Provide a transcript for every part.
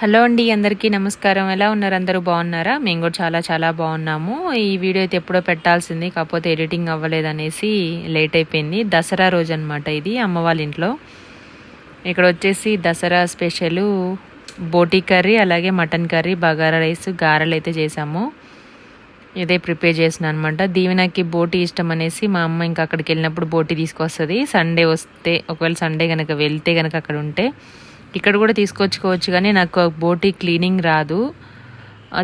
Hello అండి అందరికీ నమస్కారం. ఎలా ఉన్నారు? అందరూ బాగున్నారా? మేము కూడా చాలా చాలా బాగున్నాము. ఈ వీడియో అయితే ఎప్పుడో పెట్టాల్సింది కాకపోతే ఎడిటింగ్ అవ్వలేదనేసి లేట్ అయిపోయింది. దసరా రోజు అనమాట ఇది అమ్మ వాళ్ళ ఇంట్లో. ఇక్కడ వచ్చేసి దసరా స్పెషల్ బోటీ కర్రీ అలాగే మటన్ కర్రీ బగారా రైస్ గారెలు అయితే చేసాము ఇదే ప్రిపేర్ చేసిన అనమాట దీవెనకి బోటీ ఇష్టం అనేసి మా అమ్మ ఇంకా అక్కడికి వెళ్ళినప్పుడు బోటీ తీసుకొస్తుంది. సండే వస్తే ఒకవేళ సండే కనుక వెళ్తే కనుక అక్కడ ఉంటే ఇక్కడ కూడా తీసుకొచ్చుకోవచ్చు కానీ నాకు బోటి క్లీనింగ్ రాదు.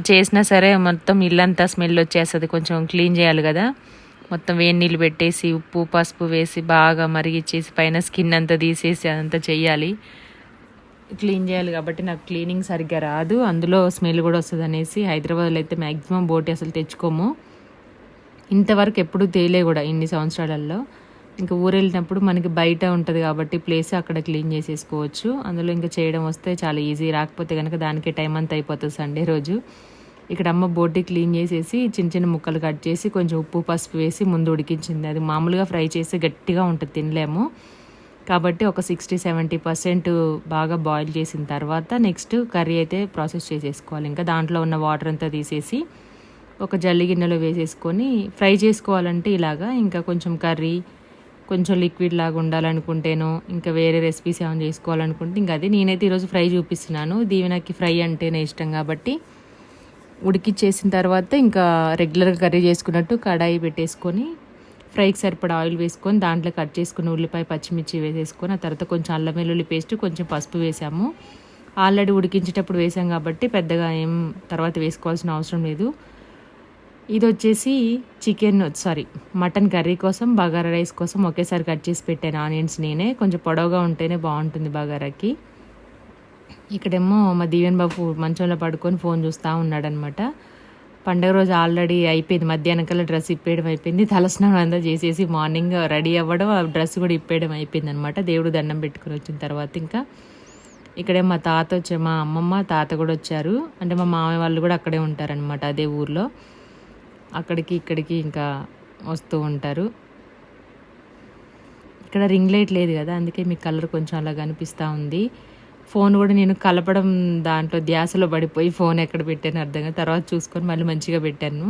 చేసినా సరే మొత్తం ఇల్లంతా స్మెల్ వచ్చేస్తుంది. కొంచెం క్లీన్ చేయాలి కదా. మొత్తం వేడి నీళ్ళు పెట్టేసి ఉప్పు పసుపు వేసి బాగా మరిగిచ్చేసి పైన స్కిన్ అంతా తీసేసి అదంతా చేయాలి క్లీన్ చేయాలి కాబట్టి నాకు క్లీనింగ్ సరిగ్గా రాదు. అందులో స్మెల్ కూడా వస్తుంది అనేసి హైదరాబాద్లో అయితే మ్యాక్సిమం బోటి అసలు తెచ్చుకోము. ఇంతవరకు ఎప్పుడు తేలే కూడా ఇన్ని సంవత్సరాలలో. ఇంకా ఊరు వెళ్ళినప్పుడు మనకి బయట ఉంటుంది కాబట్టి ప్లేస్ అక్కడ క్లీన్ చేసేసుకోవచ్చు. అందులో ఇంకా చేయడం వస్తే చాలా ఈజీ రాకపోతే కనుక దానికి టైం అంతా అయిపోతుంది సండే రోజు. ఇక్కడ అమ్మ బోటి క్లీన్ చేసేసి చిన్న చిన్న ముక్కలు కట్ చేసి కొంచెం ఉప్పు పసుపు వేసి ముందు ఉడికించింది. అది మామూలుగా ఫ్రై చేసి గట్టిగా ఉంటుంది తినలేము. కాబట్టి ఒక సిక్స్టీ సెవెంటీ పర్సెంట్ బాగా బాయిల్ చేసిన తర్వాత నెక్స్ట్ కర్రీ అయితే ప్రాసెస్ చేసేసుకోవాలి. ఇంకా దాంట్లో ఉన్న వాటర్ అంతా తీసేసి ఒక జల్లి గిన్నెలో వేసేసుకొని ఫ్రై చేసుకోవాలంటే ఇలాగా ఇంకా కొంచెం కర్రీ కొంచెం లిక్విడ్ లాగా ఉండాలనుకుంటేనో ఇంకా వేరే రెసిపీస్ ఏమైనా చేసుకోవాలనుకుంటే ఇంకా అది నేనైతే ఈరోజు ఫ్రై చూపిస్తున్నాను. దీవెనకి ఫ్రై అంటేనే ఇష్టం కాబట్టి ఉడికిచ్చేసిన తర్వాత ఇంకా రెగ్యులర్గా కర్రీ చేసుకున్నట్టు కడాయి పెట్టేసుకొని ఫ్రైకి సరిపడా ఆయిల్ వేసుకొని దాంట్లో కట్ చేసుకుని ఉల్లిపాయ పచ్చిమిర్చి వేసేసుకొని ఆ తర్వాత కొంచెం అల్లం వెల్లుల్లి పేస్ట్ కొంచెం పసుపు వేసాము. ఆల్రెడీ ఉడికించేటప్పుడు వేసాం కాబట్టి పెద్దగా ఏం తర్వాత వేసుకోవాల్సిన అవసరం లేదు. ఇది వచ్చేసి చికెన్ సారీ మటన్ కర్రీ కోసం బగారా రైస్ కోసం ఒకేసారి కట్ చేసి పెట్టాను. ఆనియన్స్ నేనే కొంచెం పొడవుగా ఉంటేనే బాగుంటుంది బగారాకి. ఇక్కడేమో మా దీవెన్ బాబు మంచంలో పడుకొని ఫోన్ చూస్తూ ఉన్నాడనమాట. పండగ రోజు ఆల్రెడీ అయిపోయింది మధ్యాహ్నం కల్లా డ్రెస్ ఇప్పేయడం అయిపోయింది. తలస్నానం అంతా చేసేసి మార్నింగ్ రెడీ అవ్వడం ఆ డ్రెస్ కూడా ఇప్పేయడం అయిపోయింది అనమాట దేవుడు దండం పెట్టుకుని వచ్చిన తర్వాత ఇంకా. ఇక్కడే మా తాత వచ్చే మా అమ్మమ్మ తాత కూడా వచ్చారు. అంటే మా మామయ్య వాళ్ళు కూడా అక్కడే ఉంటారనమాట అదే ఊర్లో. అక్కడికి ఇక్కడికి ఇంకా వస్తూ ఉంటారు. ఇక్కడ రింగ్ లైట్ లేదు కదా అందుకే మీ కలర్ కొంచెం అలా కనిపిస్తూ ఉంది. ఫోన్ కూడా నేను కలపడం దాంట్లో ధ్యాసలో పడిపోయి ఫోన్ ఎక్కడ పెట్టాను అర్థం కాదు. తర్వాత చూసుకొని మళ్ళీ మంచిగా పెట్టాను.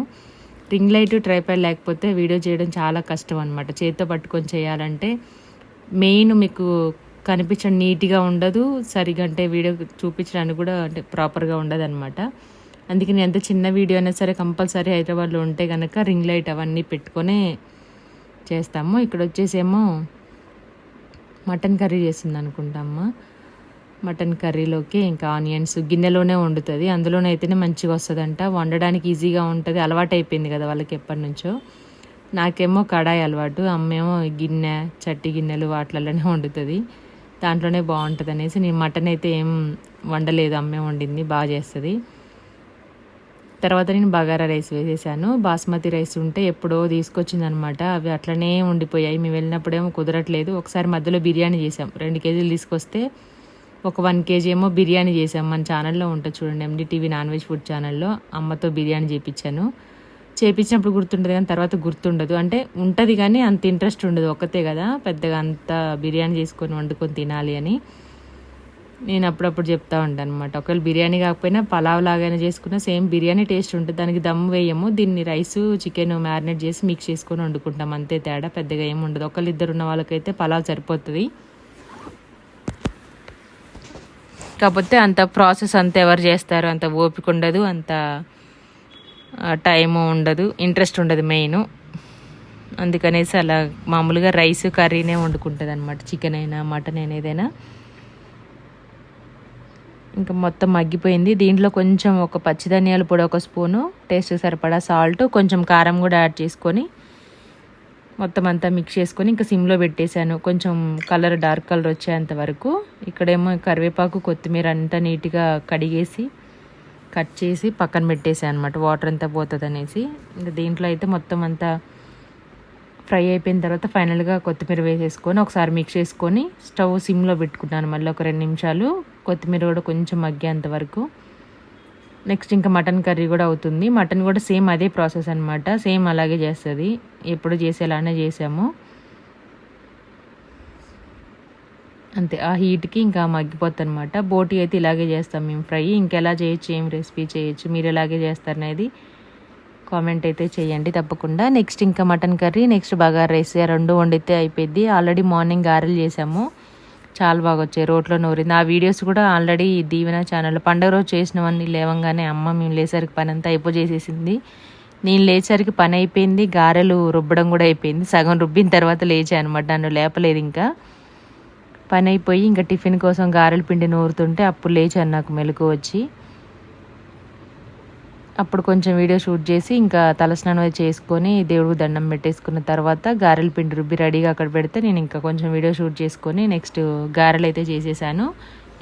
రింగ్ లైట్ ట్రైపాడ్ లేకపోతే వీడియో చేయడం చాలా కష్టం అనమాట చేతితో పట్టుకొని చేయాలంటే మెయిన్ మీకు కనిపించడం నీట్గా ఉండదు. సరిగా అంటే వీడియో చూపించడానికి కూడా అంటే ప్రాపర్గా ఉండదు అనమాట అందుకే నేను ఎంత చిన్న వీడియో అయినా సరే కంపల్సరీ హైదరాబాద్లో ఉంటే కనుక రింగ్ లైట్ అవన్నీ పెట్టుకొనే చేస్తాము. ఇక్కడ వచ్చేసేమో మటన్ కర్రీ చేసింది అనుకుంటామ్మా. మటన్ కర్రీలోకి ఇంకా ఆనియన్స్ గిన్నెలోనే వండుతుంది. అందులోనే అయితేనే మంచిగా వస్తుందంట. వండడానికి ఈజీగా ఉంటుంది. అలవాటు అయిపోయింది కదా వాళ్ళకి ఎప్పటి నుంచో నాకేమో కడాయి అలవాటు. అమ్మేమో గిన్నె చట్టి గిన్నెలు వాటిలలోనే వండుతుంది. దాంట్లోనే బాగుంటుంది అనేసి నేను మటన్ అయితే ఏం వండలేదు. అమ్మే వండింది. బాగా చేస్తుంది. తర్వాత నేను బగారా రైస్ వేసేసాను. బాస్మతి రైస్ ఉంటే ఎప్పుడో తీసుకొచ్చిందనమాట. అవి అట్లనే ఉండిపోయాయి. మేము వెళ్ళినప్పుడేమో కుదరట్లేదు. ఒకసారి మధ్యలో బిర్యానీ చేసాం రెండు కేజీలు తీసుకొస్తే ఒక వన్ కేజీ ఏమో బిర్యానీ చేసాం మన ఛానల్లో ఉంటుంది చూడండి. MD TV non veg food ఛానల్లో అమ్మతో బిర్యానీ చేయించాను చేయించినప్పుడు గుర్తుంటుంది కానీ తర్వాత గుర్తుండదు. అంటే ఉంటుంది కానీ అంత ఇంట్రెస్ట్ ఉండదు. ఒక్కతే కదా పెద్దగా అంత బిర్యానీ చేసుకొని వండుకొని తినాలి అని. నేను అప్పుడప్పుడు చెప్తా ఉంటాను అనమాట ఒకవేళ బిర్యానీ కాకపోయినా పలావ్ లాగానే చేసుకున్న సేమ్ బిర్యానీ టేస్ట్ ఉంటుంది. దానికి దమ్ వేయము. దీన్ని రైస్ చికెన్ మ్యారినేట్ చేసి మిక్స్ చేసుకొని వండుకుంటాం. అంతే తేడా పెద్దగా ఏమి ఉండదు. ఒకళ్ళు ఇద్దరు ఉన్న వాళ్ళకైతే పలావ్ సరిపోతుంది. కాకపోతే అంత ప్రాసెస్ అంత ఎవరు చేస్తారు? అంత ఓపిక ఉండదు. అంత టైము ఉండదు. ఇంట్రెస్ట్ ఉండదు మెయిన్. అందుకనేసి అలా మామూలుగా రైస్ కర్రీనే వండుకుంటుంది అనమాట చికెన్ అయినా మటన్ అయినా ఏదైనా. ఇంకా మొత్తం మగ్గిపోయింది. దీంట్లో కొంచెం ఒక పచ్చిధనియాల పొడి ఒక స్పూను టేస్ట్ సరిపడా సాల్ట్ కొంచెం కారం కూడా యాడ్ చేసుకొని మొత్తం అంతా మిక్స్ చేసుకొని ఇంకా సిమ్లో పెట్టేశాను. కొంచెం కలర్ డార్క్ కలర్ వచ్చేంత వరకు. ఇక్కడేమో కరివేపాకు కొత్తిమీర అంతా నీట్గా కడిగేసి కట్ చేసి పక్కన పెట్టేసాను అనమాట వాటర్ అంతా పోతుంది అనేసి ఇంకా దీంట్లో అయితే మొత్తం అంతా ఫ్రై అయిపోయిన తర్వాత ఫైనల్గా కొత్తిమీర వేసేసుకొని ఒకసారి మిక్స్ చేసుకొని స్టవ్ సిమ్లో పెట్టుకున్నాను మళ్ళీ ఒక రెండు నిమిషాలు కొత్తిమీర కూడా కొంచెం మగ్గేంత వరకు. నెక్స్ట్ ఇంకా మటన్ కర్రీ కూడా అవుతుంది. మటన్ కూడా సేమ్ అదే ప్రాసెస్ అనమాట సేమ్ అలాగే చేస్తుంది. ఎప్పుడు చేసేలానే చేసాము. అంతే. ఆ హీట్కి ఇంకా మగ్గిపోతుంది అనమాట బోటి అయితే ఇలాగే చేస్తాం మేము ఫ్రై. ఇంకెలా చేయొచ్చు ఏం రెసిపీ చేయొచ్చు మీరు ఎలాగే చేస్తారనేది కామెంట్ అయితే చేయండి తప్పకుండా. నెక్స్ట్ ఇంకా mutton curry next bagara rice. రెండు వండితే అయిపోయింది ఆల్రెడీ మార్నింగ్ గారెలు చేసాము. చాలా బాగా వచ్చాయి రోట్లో నూరింది. ఆ వీడియోస్ కూడా ఆల్రెడీ దీవెన ఛానల్ పండగ రోజు చేసినవన్నీ లేవంగానే అమ్మ మేము లేసరికి పని అంతా అయిపో చేసేసింది. నేను లేచరికి పని అయిపోయింది గారెలు రుబ్బడం కూడా అయిపోయింది. సగం రుబ్బిన తర్వాత లేచాను అనమాట నన్ను లేపలేదు ఇంకా. పని అయిపోయి ఇంకా టిఫిన్ కోసం గారెల పిండి నూరుతుంటే అప్పుడు లేచాను నాకు మెలకు వచ్చి. అప్పుడు కొంచెం వీడియో షూట్ చేసి ఇంకా తలస్నానం చేసుకొని దేవుడికి దండం పెట్టేసుకున్న తర్వాత గారెల పిండి రుబ్బి రెడీగా అక్కడ పెడితే నేను ఇంకా కొంచెం వీడియో షూట్ చేసుకొని నెక్స్ట్ గారెలు అయితే చేసేసాను.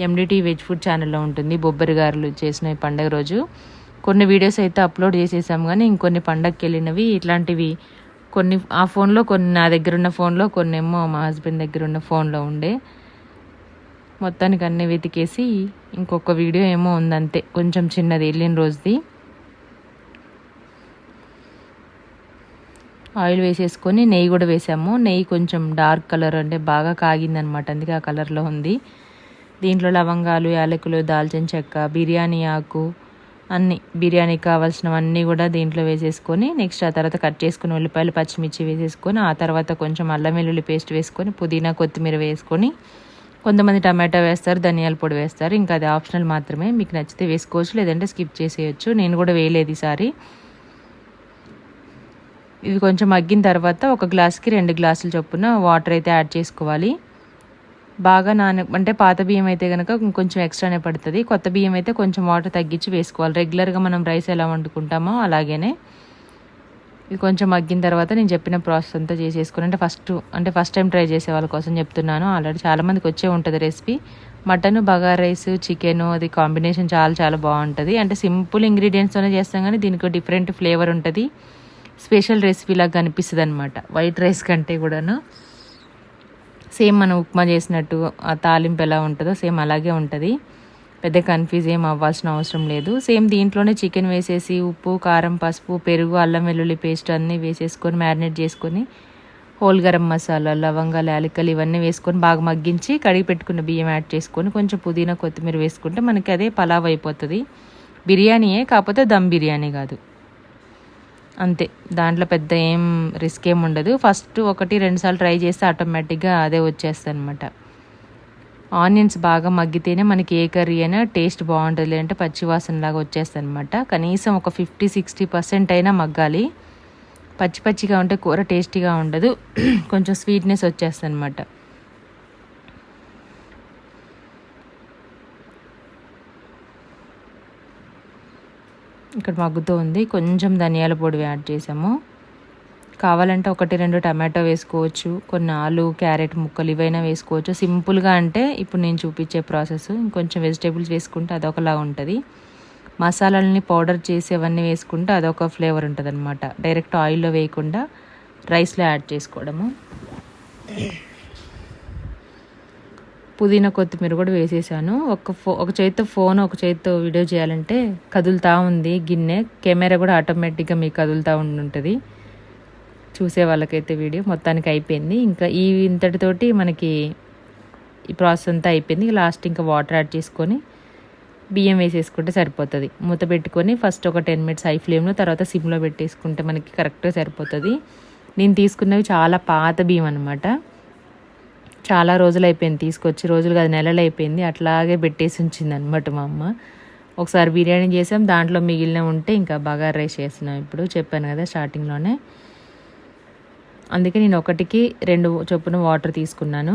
ఎండిటీ వెజ్ ఫుడ్ ఛానల్లో ఉంటుంది. బొబ్బరి గారెలు చేసిన పండగ రోజు. కొన్ని వీడియోస్ అయితే అప్లోడ్ చేసేసాము కానీ ఇంకొన్ని పండగకి వెళ్ళినవి ఇట్లాంటివి కొన్ని ఆ ఫోన్లో కొన్ని నా దగ్గర ఉన్న ఫోన్లో కొన్ని ఏమో మా హస్బెండ్ దగ్గర ఉన్న ఫోన్లో ఉండే. మొత్తానికి అన్నీ వెతికేసి ఇంకొక వీడియో ఏమో ఉందంతే. కొంచెం చిన్నది వెళ్ళిన రోజుది. ఆయిల్ వేసేసుకొని నెయ్యి కూడా వేసాము. నెయ్యి కొంచెం డార్క్ కలర్ అంటే బాగా కాగిందనమాట. అందుకే ఆ కలర్లో ఉంది. దీంట్లో లవంగాలు యాలకులు దాల్చిన చెక్క బిర్యానీ ఆకు అన్ని బిర్యానీకి కావాల్సినవన్నీ కూడా దీంట్లో వేసేసుకొని నెక్స్ట్ ఆ తర్వాత కట్ చేసుకుని ఉల్లిపాయలు పచ్చిమిర్చి వేసేసుకొని ఆ తర్వాత కొంచెం అల్లం వెల్లుల్లి పేస్ట్ వేసుకొని పుదీనా కొత్తిమీర వేసుకొని కొంతమంది టమాటా వేస్తారు ధనియాల పొడి వేస్తారు. ఇంకా అది ఆప్షనల్ మాత్రమే. మీకు నచ్చితే వేసుకోవచ్చు లేదంటే స్కిప్ చేసేయచ్చు. నేను కూడా వేయలేదు ఈసారి. ఇవి కొంచెం మగ్గిన తర్వాత ఒక గ్లాస్కి రెండు గ్లాసులు చొప్పున వాటర్ అయితే యాడ్ చేసుకోవాలి. బాగా నాన అంటే పాత బియ్యం అయితే కనుక కొంచెం ఎక్స్ట్రానే పడుతుంది. కొత్త బియ్యం అయితే కొంచెం వాటర్ తగ్గించి వేసుకోవాలి. రెగ్యులర్గా మనం రైస్ ఎలా వండుకుంటామో అలాగే ఇది కొంచెం మగ్గిన తర్వాత నేను చెప్పిన ప్రాసెస్ అంతా చేసేసుకుని అంటే ఫస్ట్ అంటే ఫస్ట్ టైం ట్రై చేసే వాళ్ళ కోసం చెప్తున్నాను. ఆల్రెడీ చాలామందికి వచ్చే ఉంటుంది recipe. Mutton bagara rice chicken అది కాంబినేషన్ చాలా చాలా బాగుంటుంది. అంటే సింపుల్ ఇంగ్రీడియంట్స్తోనే చేస్తాం కానీ దీనికి డిఫరెంట్ ఫ్లేవర్ ఉంటుంది. స్పెషల్ రెసిపీలాగా కనిపిస్తుంది అనమాట వైట్ రైస్ కంటే కూడాను. సేమ్ మనం ఉప్మా చేసినట్టు ఆ తాలింపు ఎలా ఉంటుందో సేమ్ అలాగే ఉంటుంది. పెద్ద కన్ఫ్యూజ్ ఏం అవ్వాల్సిన అవసరం లేదు. సేమ్ దీంట్లోనే చికెన్ వేసేసి ఉప్పు కారం పసుపు పెరుగు అల్లం వెల్లుల్లి పేస్ట్ అన్నీ వేసేసుకొని మ్యారినేట్ చేసుకొని హోల్ గరం మసాలా లవంగాలు యాలకలు ఇవన్నీ వేసుకొని బాగా మగ్గించి కడిగి పెట్టుకున్న బియ్యం యాడ్ చేసుకొని కొంచెం పుదీనా కొత్తిమీర వేసుకుంటే మనకి అదే పలావ్ అయిపోతుంది. బిర్యానీయే కాకపోతే దమ్ బిర్యానీ కాదు. అంతే. దాంట్లో పెద్ద ఏం రిస్క్ ఏం ఉండదు. ఫస్ట్ ఒకటి రెండు సార్లు ట్రై చేస్తే ఆటోమేటిక్గా అదే వచ్చేస్తుంది అనమాట ఆనియన్స్ బాగా మగ్గితేనే మనకి ఏ కర్రీ అయినా టేస్ట్ బాగుంటుంది. లేదంటే పచ్చివాసన లాగా వచ్చేస్తుంది అనమాట కనీసం ఒక ఫిఫ్టీ సిక్స్టీ పర్సెంట్ అయినా మగ్గాలి. పచ్చి పచ్చిగా ఉంటే కూర టేస్టీగా ఉండదు. కొంచెం స్వీట్నెస్ వచ్చేస్తుంది అనమాట ఇక్కడ మగ్గుతూ ఉంది. కొంచెం ధనియాల పొడి యాడ్ చేసాము. కావాలంటే ఒకటి రెండు టమాటో వేసుకోవచ్చు. కొన్ని ఆలు క్యారెట్ ముక్కలు ఇవైనా వేసుకోవచ్చు. సింపుల్గా అంటే ఇప్పుడు నేను చూపించే ప్రాసెస్. ఇంకొంచెం వెజిటేబుల్స్ వేసుకుంటే అదొకలా ఉంటుంది. మసాలాలని పౌడర్ చేసి అవన్నీ వేసుకుంటే అదొక ఫ్లేవర్ ఉంటుంది అనమాట డైరెక్ట్ ఆయిల్లో వేయకుండా రైస్లో యాడ్ చేసుకోవడము. పుదీనా కొత్తిమీర కూడా వేసేసాను. ఒక ఫో ఒక చేతితో ఫోన్ ఒక చేతితో వీడియో చేయాలంటే కదులుతూ ఉంది గిన్నె. కెమెరా కూడా ఆటోమేటిక్గా మీకు కదులుతూ ఉంటుంది చూసే వాళ్ళకైతే వీడియో మొత్తానికి అయిపోయింది. ఇంకా ఈ ఇంతటితోటి మనకి ఈ ప్రాసెస్ అంతా అయిపోయింది. లాస్ట్ ఇంకా వాటర్ యాడ్ చేసుకొని బియ్యం వేసేసుకుంటే సరిపోతుంది. మూత పెట్టుకొని ఫస్ట్ ఒక టెన్ మినిట్స్ హై ఫ్లేమ్లో తర్వాత సిమ్లో పెట్టేసుకుంటే మనకి కరెక్ట్గా సరిపోతుంది. నేను తీసుకున్నవి చాలా పాత బియ్యం అనమాట చాలా రోజులు అయిపోయింది తీసుకొచ్చి రోజులు కాదు నెలలు అయిపోయింది అట్లాగే పెట్టేసి ఉంచింది అనమాట మా అమ్మ. ఒకసారి బిర్యానీ చేసాం దాంట్లో మిగిలిన ఉంటే ఇంకా బాగా రైస్ చేస్తున్నాం ఇప్పుడు చెప్పాను కదా స్టార్టింగ్లోనే. అందుకే నేను ఒకటికి రెండు చొప్పున వాటర్ తీసుకున్నాను.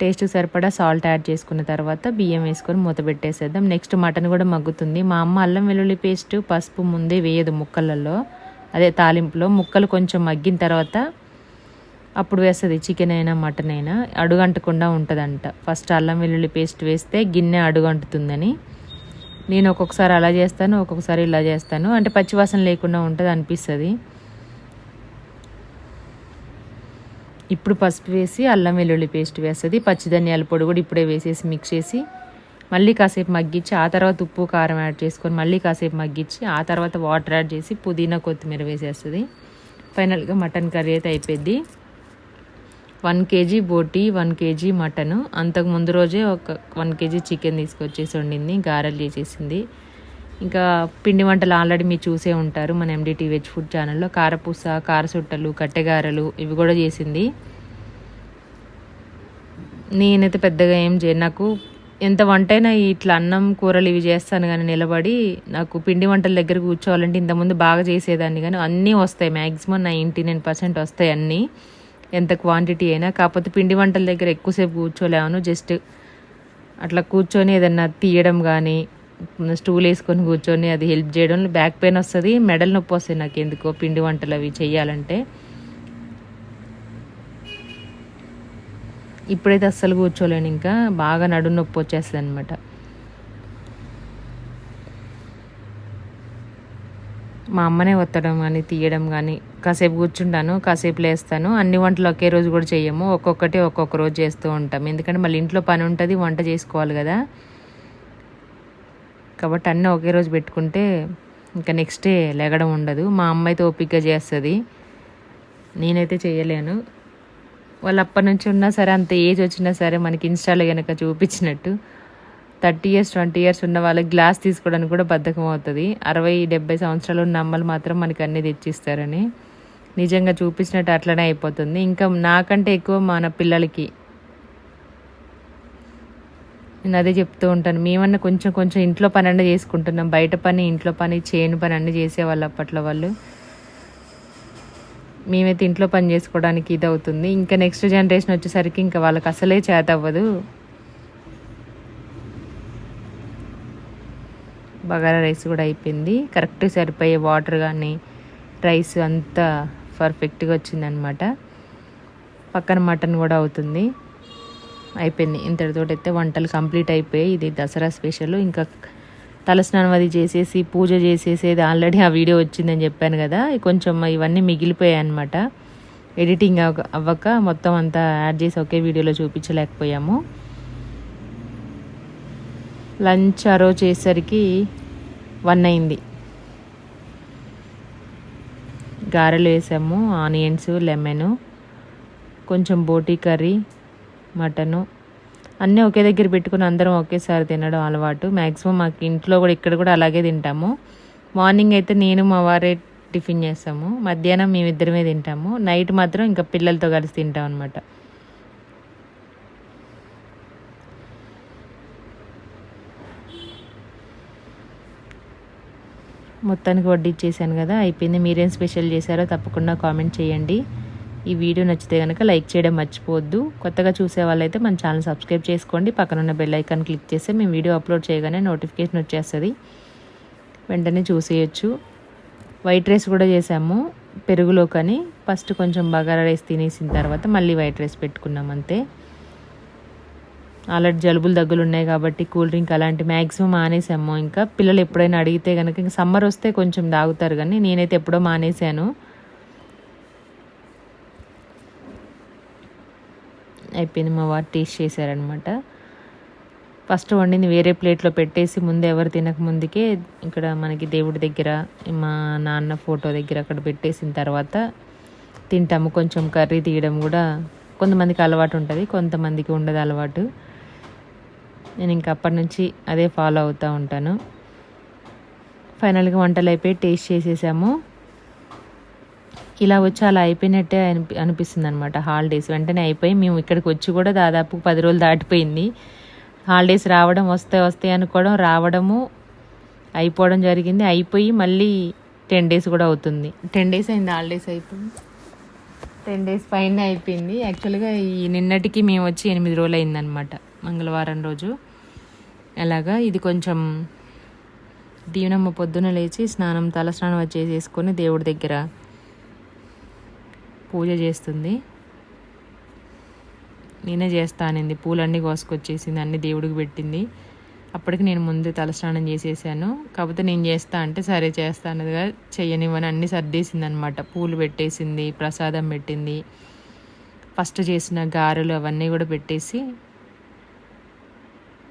టేస్ట్ సరిపడా సాల్ట్ యాడ్ చేసుకున్న తర్వాత బియ్యం వేసుకొని మూత పెట్టేసేద్దాం. నెక్స్ట్ మటన్ కూడా మగ్గుతుంది. మా అమ్మ అల్లం వెల్లుల్లి పేస్ట్ పసుపు ముందే వేయదు ముక్కలలో. అదే తాలింపులో ముక్కలు కొంచెం మగ్గిన తర్వాత అప్పుడు వేస్తుంది చికెన్ అయినా మటన్ అయినా. అడుగంటకుండా ఉంటుందంట. ఫస్ట్ అల్లం వెల్లుల్లి పేస్ట్ వేస్తే గిన్నె అడుగంటుతుందని. నేను ఒక్కొక్కసారి అలా చేస్తాను ఒక్కొక్కసారి ఇలా చేస్తాను. అంటే పచ్చివాసన లేకుండా ఉంటుంది అనిపిస్తుంది. ఇప్పుడు పసుపు వేసి అల్లం వెల్లుల్లి పేస్ట్ వేస్తుంది. పచ్చి ధనియాల పొడి కూడా ఇప్పుడే వేసేసి మిక్స్ చేసి మళ్ళీ కాసేపు మగ్గించి ఆ తర్వాత ఉప్పు కారం యాడ్ చేసుకొని మళ్ళీ కాసేపు మగ్గించి ఆ తర్వాత వాటర్ యాడ్ చేసి పుదీనా కొత్తిమీర వేసేస్తుంది. ఫైనల్గా మటన్ కర్రీ అయితే అయిపోయింది. వన్ కేజీ బోటి వన్ కేజీ మటన్. అంతకు ముందు రోజే ఒక వన్ కేజీ చికెన్ తీసుకొచ్చేసి వండింది గారెలు చేసేసింది. ఇంకా పిండి వంటలు ఆల్రెడీ మీరు చూసే ఉంటారు మన ఎండిటీ వెజ్ ఫుడ్ ఛానల్లో. కారపూస కారసుట్టలు కట్టెగారెలు ఇవి కూడా చేసింది. నేనైతే పెద్దగా ఏం చేయను. నాకు ఎంత వంటైనా ఇట్లా అన్నం కూరలు ఇవి చేస్తాను కానీ నిలబడి నాకు పిండి వంటల దగ్గర కూర్చోవాలంటే ఇంతకుముందు బాగా చేసేదాన్ని కానీ అన్నీ వస్తాయి. మ్యాక్సిమం నైంటీ నైన్ పర్సెంట్ వస్తాయి అన్నీ. ఎంత క్వాంటిటీ అయినా కాకపోతే పిండి వంటల దగ్గర ఎక్కువసేపు కూర్చోలేమను. జస్ట్ అట్లా కూర్చొని ఏదన్నా తీయడం కానీ స్టూల్ వేసుకొని కూర్చొని అది హెల్ప్ చేయడం బ్యాక్ పెయిన్ వస్తుంది మెడల్ నొప్పి వస్తాయి నాకు ఎందుకో పిండి వంటలు అవి చేయాలంటే. ఇప్పుడైతే అస్సలు కూర్చోలేను ఇంకా బాగా నడు నొప్పి వచ్చేస్తుంది అనమాట మా అమ్మనే వత్తడం కానీ తీయడం కానీ కాసేపు కూర్చుంటాను కాసేపు లేస్తాను. అన్ని వంటలు ఒకే రోజు కూడా చేయము ఒక్కొక్కటి ఒక్కొక్క రోజు చేస్తూ ఉంటాం ఎందుకంటే మళ్ళీ ఇంట్లో పని ఉంటుంది వంట చేసుకోవాలి కదా. కాబట్టి అన్నీ ఒకే రోజు పెట్టుకుంటే ఇంకా నెక్స్ట్ డే లెగడం ఉండదు. మా అమ్మ అయితే ఓపికగా చేస్తుంది. నేనైతే చేయలేను వాళ్ళు అప్పటి నుంచి ఉన్నా సరే అంత ఏజ్ వచ్చినా సరే మనకి ఇన్స్టాలో కనుక చూపించినట్టు థర్టీ ఇయర్స్ ట్వంటీ ఇయర్స్ ఉన్న వాళ్ళకి గ్లాస్ తీసుకోవడానికి కూడా బద్ధకం అవుతుంది. అరవై డెబ్బై సంవత్సరాలు ఉన్న అమ్మలు మాత్రం మనకి అన్నీ తెచ్చిస్తారని నిజంగా చూపించినట్టు అట్లనే అయిపోతుంది. ఇంకా నాకంటే ఎక్కువ మన పిల్లలకి నేను అదే చెప్తూ ఉంటాను. మేమన్నా కొంచెం కొంచెం ఇంట్లో పని అన్నీ చేసుకుంటున్నాం. బయట పని ఇంట్లో పని చేను పని అన్నీ చేసేవాళ్ళు అప్పట్లో వాళ్ళు. మేమైతే ఇంట్లో పని చేసుకోవడానికి ఇది అవుతుంది ఇంకా నెక్స్ట్ జనరేషన్ వచ్చేసరికి ఇంకా వాళ్ళకి అసలే చేత అవ్వదు బగారా రైస్ కూడా అయిపోయింది. కరెక్ట్ సరిపోయే వాటర్ కానీ రైస్ అంతా పర్ఫెక్ట్గా వచ్చిందనమాట. పక్కన మటన్ కూడా అవుతుంది. అయిపోయింది. ఇంతటితోటి అయితే వంటలు కంప్లీట్ అయిపోయాయి. ఇది దసరా స్పెషల్ ఇంకా తలస్నానం అది చేసేసి పూజ చేసేసేది ఆల్రెడీ ఆ వీడియో వచ్చిందని చెప్పాను కదా. కొంచెం ఇవన్నీ మిగిలిపోయాయి అనమాట ఎడిటింగ్ అవ్వక మొత్తం అంతా యాడ్ చేసి ఒకే వీడియోలో చూపించలేకపోయాము. లంచ్ ఆ రోజు చేసేసరికి వన్ అయింది. గారెలు వేసాము ఆనియన్స్ లెమన్ కొంచెం బోటీ కర్రీ మటను అన్నీ ఒకే దగ్గర పెట్టుకుని అందరం ఒకేసారి తినడం అలవాటు. మ్యాక్సిమం మాకు ఇంట్లో కూడా ఇక్కడ కూడా అలాగే తింటాము. మార్నింగ్ అయితే నేను మా వారే టిఫిన్ చేస్తాము. మధ్యాహ్నం మేమిద్దరమే తింటాము. నైట్ మాత్రం ఇంకా పిల్లలతో కలిసి తింటాం అనమాట మొత్తానికి వడ్డీ ఇచ్చేసాను కదా. అయిపోయింది. మీరేం స్పెషల్ చేశారో తప్పకుండా కామెంట్ చేయండి. ఈ వీడియో నచ్చితే కనుక లైక్ చేయడం మర్చిపోవద్దు. కొత్తగా చూసే వాళ్ళైతే మన ఛానల్ సబ్స్క్రైబ్ చేసుకోండి. పక్కనున్న బెల్ ఐకాన్ క్లిక్ చేస్తే మేము వీడియో అప్లోడ్ చేయగానే నోటిఫికేషన్ వచ్చేస్తుంది. వెంటనే చూసేయచ్చు. వైట్ రైస్ కూడా చేసాము పెరుగులో కానీ ఫస్ట్ కొంచెం బగారా రైస్ తినేసిన తర్వాత మళ్ళీ వైట్ రైస్ పెట్టుకున్నాం అంతే. ఆల్రెడీ జలుబులు దగ్గులు ఉన్నాయి కాబట్టి కూల్ డ్రింక్ అలాంటి మ్యాక్సిమం మానేసాము. ఇంకా పిల్లలు ఎప్పుడైనా అడిగితే కనుక ఇంకా సమ్మర్ వస్తే కొంచెం తాగుతారు కానీ నేనైతే ఎప్పుడో మానేశాను. అయిపోయింది. మా వారు టేస్ట్ చేశారనమాట. ఫస్ట్ వండింది వేరే ప్లేట్లో పెట్టేసి ముందు ఎవరు తినక ముందుకే ఇక్కడ మనకి దేవుడి దగ్గర మా నాన్న ఫోటో దగ్గర అక్కడ పెట్టేసిన తర్వాత తింటాము. కొంచెం కర్రీ తీయడం కూడా కొంతమందికి అలవాటు ఉంటుంది కొంతమందికి ఉండదు అలవాటు. నేను ఇంకా అప్పటి నుంచి అదే ఫాలో అవుతూ ఉంటాను. ఫైనల్గా వంటలు అయిపోయి టేస్ట్ చేసేసాము. ఇలా వచ్చి అలా అయిపోయినట్టే అనిపి అనిపిస్తుంది అనమాట హాలిడేస్ వెంటనే అయిపోయి మేము ఇక్కడికి వచ్చి కూడా దాదాపు పది రోజులు దాటిపోయింది. హాలిడేస్ రావడం వస్తే వస్తాయి అనుకోవడం రావడము అయిపోవడం జరిగింది. అయిపోయి మళ్ళీ టెన్ డేస్ కూడా అవుతుంది. టెన్ డేస్ అయింది హాలిడేస్ అయిపోయింది టెన్ డేస్ పైన అయిపోయింది. యాక్చువల్గా ఈ నిన్నటికి మేము వచ్చి ఎనిమిది రోజులు అయిందనమాట మంగళవారం రోజు. అలాగా ఇది కొంచెం దీవెనమ్మ పొద్దున లేచి స్నానం తల స్నానం వచ్చేసేసుకొని దేవుడి దగ్గర పూజ చేస్తుంది. నేనే చేస్తానండి పూలన్నీ కోసుకొచ్చేసింది. అన్ని దేవుడికి పెట్టింది. అప్పటికి నేను ముందు తలస్నానం చేసేసాను. కాకపోతే నేను చేస్తా అంటే సరే చేస్తా అన్నదిగా చెయ్యనివ్వని అన్ని సర్దేసింది అనమాట పూలు పెట్టేసింది ప్రసాదం పెట్టింది. ఫస్ట్ చేసిన గారెలు అవన్నీ కూడా పెట్టేసి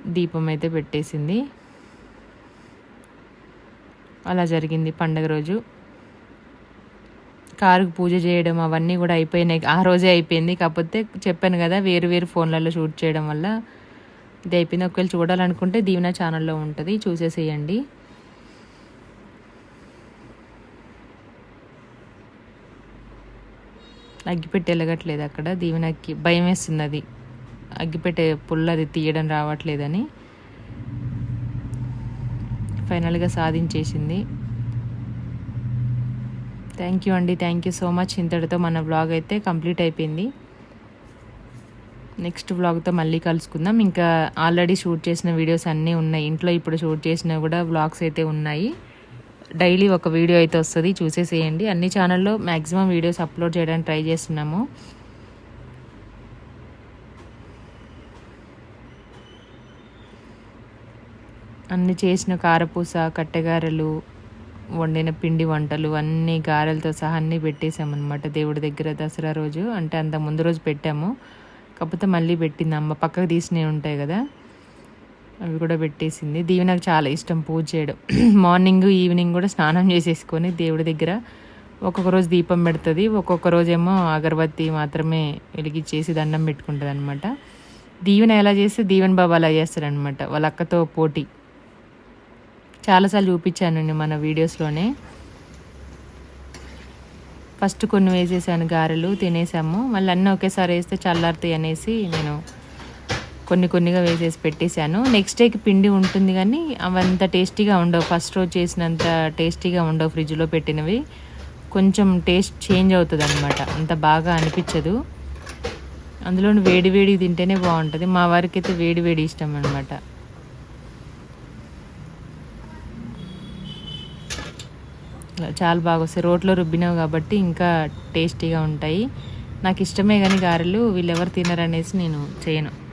దీపం అయితే పెట్టేసింది. అలా జరిగింది పండగ రోజు. కారుకు పూజ చేయడం అవన్నీ కూడా అయిపోయినాయి. ఆ రోజే అయిపోయింది. కాకపోతే చెప్పాను కదా వేరు వేరు ఫోన్లలో షూట్ చేయడం వల్ల ఇది అయిపోయింది. ఒకవేళ చూడాలనుకుంటే దీవెన ఛానల్లో ఉంటుంది. చూసేసేయండి. అగ్గిపెట్టి వెలగట్లేదు అక్కడ. దీవెనకి భయం వేస్తుంది అది. అగ్గిపెట్టే పుల్ల అది తీయడం రావట్లేదని. ఫైనల్గా సాధించేసింది. థ్యాంక్ యూ అండి థ్యాంక్ యూ సో మచ్ ఇంతటితో మన బ్లాగ్ అయితే కంప్లీట్ అయిపోయింది. నెక్స్ట్ వ్లాగ్తో మళ్ళీ కలుసుకుందాం. ఇంకా ఆల్రెడీ షూట్ చేసిన వీడియోస్ అన్నీ ఉన్నాయి. ఇంట్లో ఇప్పుడు షూట్ చేసిన కూడా వ్లాగ్స్ అయితే ఉన్నాయి. డైలీ ఒక వీడియో అయితే వస్తుంది. చూసేసేయండి. అన్ని ఛానల్లో మ్యాక్సిమం వీడియోస్ అప్లోడ్ చేయడానికి ట్రై చేస్తున్నాము. అన్ని చేసిన కారపూస కట్టెగారెలు వండిన పిండి వంటలు అన్నీ గారెలతో సహా అన్నీ పెట్టేసామన్నమాట దేవుడి దగ్గర దసరా రోజు. అంటే అంత ముందు రోజు పెట్టాము. కాకపోతే మళ్ళీ పెట్టింది అమ్మ. పక్కకు తీసినవి ఉంటాయి కదా అవి కూడా పెట్టేసింది. దీవి నాకు చాలా ఇష్టం పూజ చేయడం. మార్నింగ్ ఈవినింగ్ కూడా స్నానం చేసేసుకొని దేవుడి దగ్గర ఒక్కొక్క రోజు దీపం పెడుతుంది. ఒక్కొక్క రోజేమో అగరబత్తి మాత్రమే వెలిగించేసి దండం పెట్టుకుంటుంది అనమాట దీవెన ఎలా చేస్తే దీవెన్ బాబా అలా చేస్తారనమాట వాళ్ళ అక్కతో పోటీ. చాలాసార్లు చూపించాను మన వీడియోస్లోనే. ఫస్ట్ కొన్ని వేసేసాను గారెలు తినేసాము. మళ్ళీ అన్నీ ఒకేసారి వేస్తే చల్లారుతాయి అనేసి నేను కొన్ని కొన్నిగా వేసేసి పెట్టేశాను. నెక్స్ట్ డేకి పిండి ఉంటుంది కానీ అవంత టేస్టీగా ఉండవు. ఫస్ట్ రోజు చేసినంత టేస్టీగా ఉండవు ఫ్రిడ్జ్లో పెట్టినవి. కొంచెం టేస్ట్ చేంజ్ అవుతుంది అనమాట అంత బాగా అనిపించదు. అందులో వేడి వేడి తింటేనే బాగుంటుంది. మా వారికి అయితే వేడి వేడి ఇష్టం అనమాట చాలా బాగా వస్తాయి. రోట్లో రుబ్బినావు కాబట్టి ఇంకా టేస్టీగా ఉంటాయి. నాకు ఇష్టమే కానీ గారెలు వీళ్ళు ఎవరు తినరనేసి నేను చేయను.